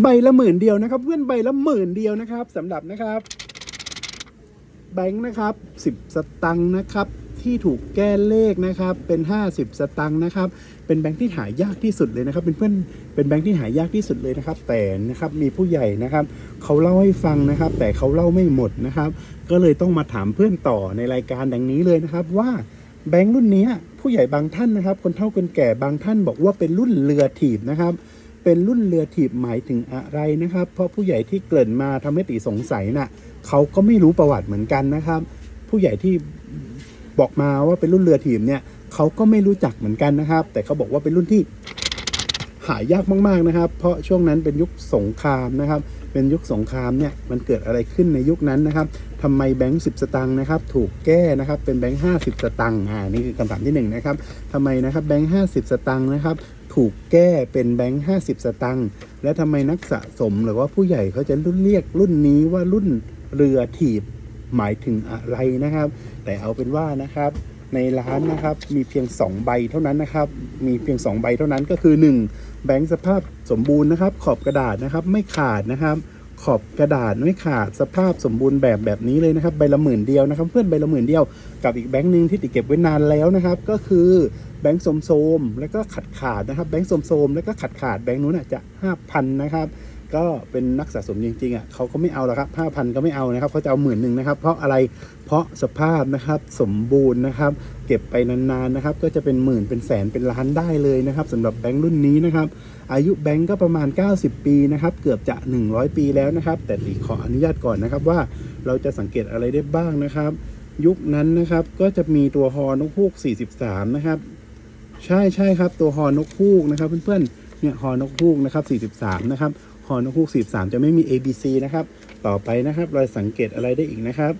ใบละหมื่นเดียวนะครับ เพื่อนใบละหมื่นเดียวนะครับสำหรับนะครับแบงค์นะครับ 10 สตังค์นะครับ ที่ถูกแก้เลขนะครับ เป็น 50 สตังค์นะครับ เป็นแบงค์ที่หายากที่สุดเลยนะครับ เป็นเพื่อนเป็นแบงค์ที่หายากที่สุดเลยนะครับ แต่นะครับมีผู้ใหญ่นะครับเขาเล่าให้ฟังนะครับ แต่เขาเล่าไม่หมดนะครับ ก็เลยต้องมาถามเพื่อนต่อในรายการดังนี้เลยนะครับ ว่าแบงค์รุ่นนี้ผู้ใหญ่บางท่านนะครับ คนเฒ่าคนแก่บางท่านบอกว่าเป็นรุ่นเรือถีบนะครับ เป็นรุ่นเรือถีบหมายถึงอะไรนะครับ เพราะผู้ใหญ่ที่เกริ่นมาทำให้ตีสงสัยน่ะเขาก็ไม่รู้ประวัติเหมือนกันนะครับ ผู้ใหญ่ที่บอกมาว่าเป็นรุ่นเรือถีบเนี่ยเขาก็ไม่รู้จักเหมือนกันนะครับ แต่เขาบอกว่าเป็นรุ่นที่หายากมากๆนะครับ เพราะช่วงนั้นเป็นยุคสงครามนะครับ เป็นยุคสงครามเนี่ยมันเกิดอะไรขึ้นในยุคนั้นนะครับทำไมแบงค์สิบสตางค์นะครับ ถูกแก้นะครับเป็นแบงค์ห้าสิบสตางค์อ่านี่คือคำถามที่หนึ่งนะครับทำไมนะครับแบงค์ห้าสิบสตางค์นะครับ ถูกแก้เป็นแบงค์ห้าสิบสตังค์และทำไมนักสะสมหรือว่าผู้ใหญ่เขาจะรุ่นเรียกรุ่นนี้ว่ารุ่นเรือถีบหมายถึงอะไรนะครับ แต่เอาเป็นว่านะครับ ในร้านนะครับมีเพียง 2 ใบเท่านั้นนะครับ มีเพียง 2 ใบเท่านั้นก็คือ 1 แบงค์สภาพสมบูรณ์นะครับ ขอบกระดาษนะครับไม่ขาดนะครับ ขอบกระดาษไม่ขาดสภาพสมบูรณ์แบบแบบนี้เลยนะครับใบละหมื่นเดียวนะครับ เพื่อนใบละหมื่นเดียวกับอีกแบงค์หนึ่งที่ติดเก็บไว้นานแล้วนะครับ ก็คือแบงค์สมโสมแล้วก็ขัดขาดนะครับแบงค์สมโสมแล้วก็ขัดขาดแบงค์นู้นอาจจะห้าพันนะครับ ก็เป็นนักสะสมจริงๆอะเขาก็ไม่เอาล้วครับห้าพันก็ไม่เอานะครับเขาจะเอาหมื่นหนึ่งนะครับ เพราะอะไรเพราะสภาพนะครับสมบูรณ์นะครับ เก็บไปนานๆนะครับ ก็จะเป็นหมื่นเป็นแสนเป็นล้านได้เลยนะครับสำหรับแบงค์รุ่นนี้นะครับ อายุแบงค์ก็ประมาณ 90 ปีนะครับ เกือบจะ 100 ปีแล้วนะครับ แต่ตีขออนุญาตก่อนนะครับว่าเราจะสังเกตอะไรได้บ้างนะครับ ยุคนั้นนะครับก็จะมีตัวฮอนกฮูก 43 นะครับ ใช่ใช่ครับตัวฮอนกฮูกนะครับ เพื่อนๆเนี่ยฮอนกฮูกนะครับ 43 นะครับ ฮอนกฮูก43จะไม่มี ABC นะครับ ต่อไปนะครับ เราสังเกตอะไรได้อีกนะครับ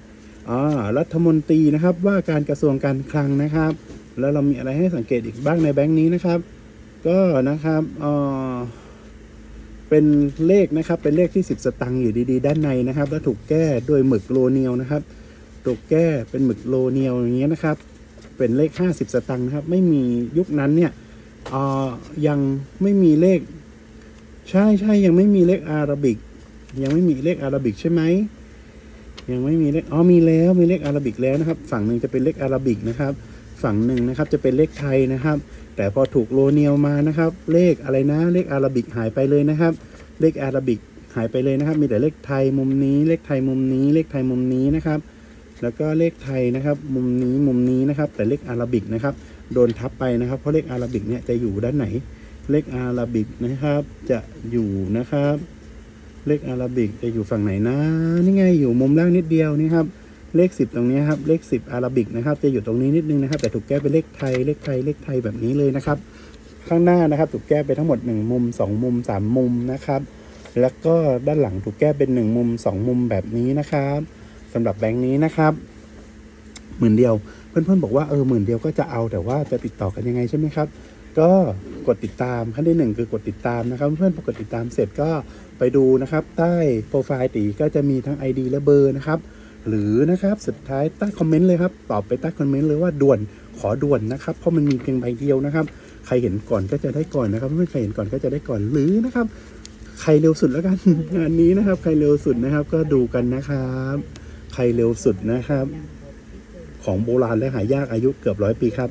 อ่ารัฐมนตรีนะครับว่าการกระทรวงการคลังนะครับ แล้วเรามีอะไรให้สังเกตอีกบ้างในแบงค์นี้นะครับ ก็นะครับอ่อเป็นเลขนะครับ เป็นเลขที่ 10 สตังค์อยู่ดีๆ ด้านในนะครับ แล้วถูกแก้ด้วยหมึกโลเนียลนะครับถูกแก้เป็นหมึกโลเนียลอย่างเงี้ยนะครับ เป็นเลข 50 สตังค์นะครับ ไม่มียุคนั้นเนี่ยอ่อยังไม่มีเลข ใช่ใช่ยังไม่มีเลขอาราบิก ยังไม่มีเลขอาราบิกใช่ไหมยังไม่มีเลขอ๋อมีแล้วมีเลขอาราบิกแล้วนะครับ ฝั่งหนึ่งจะเป็นเลขอาราบิกนะครับ ฝั่งหนึ่งนะครับจะเป็นเลขไทยนะครับ แต่พอถูกโลเนียลมานะครับ เลขอะไรนะ เลขอาราบิกหายไปเลยนะครับ เลขอาราบิกหายไปเลยนะครับ มีแต่เลขไทยมุมนี้ เลขไทยมุมนี้ เลขไทยมุมนี้นะครับ แล้วก็เลขไทยนะครับ มุมนี้มุมนี้นะครับ แต่เลขอาราบิกนะครับ โดนทับไปนะครับ เพราะเลขอาราบิกเนี่ยจะอยู่ด้านไหน เลขอาราบิกนะครับ จะอยู่นะครับ เลขอาราบิกจะอยู่ฝั่งไหนนะ นี่ไงอยู่มุมล่างนิดเดียวนี่ครับ เลขสิบตรงนี้ครับ เลขสิบอาราบิกนะครับ จะอยู่ตรงนี้นิดนึงนะครับ แต่ถูกแก้เป็นเลขไทย เลขไทย เลขไทยแบบนี้เลยนะครับ ข้างหน้านะครับ ถูกแก้ไปทั้งหมดหนึ่งมุมสองมุมสามมุมนะครับ แล้วก็ด้านหลังถูกแก้เป็นหนึ่งมุมสองมุมแบบนี้นะครับสำหรับแบงค์นี้นะครับหมื่นเดียว เพื่อนๆบอกว่าเออหมื่นเดียวก็จะเอาแต่ว่าจะติดต่อกันยังไงใช่ไหมครับ ก็ กดติดตามขั้นที่หนึ่งคือกดติดตามนะครับ เพื่อนๆพอกดติดตามเสร็จก็ไปดูนะครับใต้โปรไฟล์ตีก็จะมีทั้ง ID และเบอร์นะครับ หรือนะครับสุดท้ายใต้คอมเมนต์เลยครับตอบไปใต้คอมเมนต์เลยว่าด่วนขอด่วนนะครับ เพราะมันมีเพียงใบเดียวนะครับ ใครเห็นก่อนก็จะได้ก่อนนะครับไม่ใครเห็นก่อนก็จะได้ก่อนหรือนะครับ ใครเร็วสุดแล้วกันงานนี้นะครับ ใครเร็วสุดนะครับก็ดูกันนะครับ ใครเร็วสุดนะครับ ของโบราณและหายากอายุเกือบร้อยปีครับ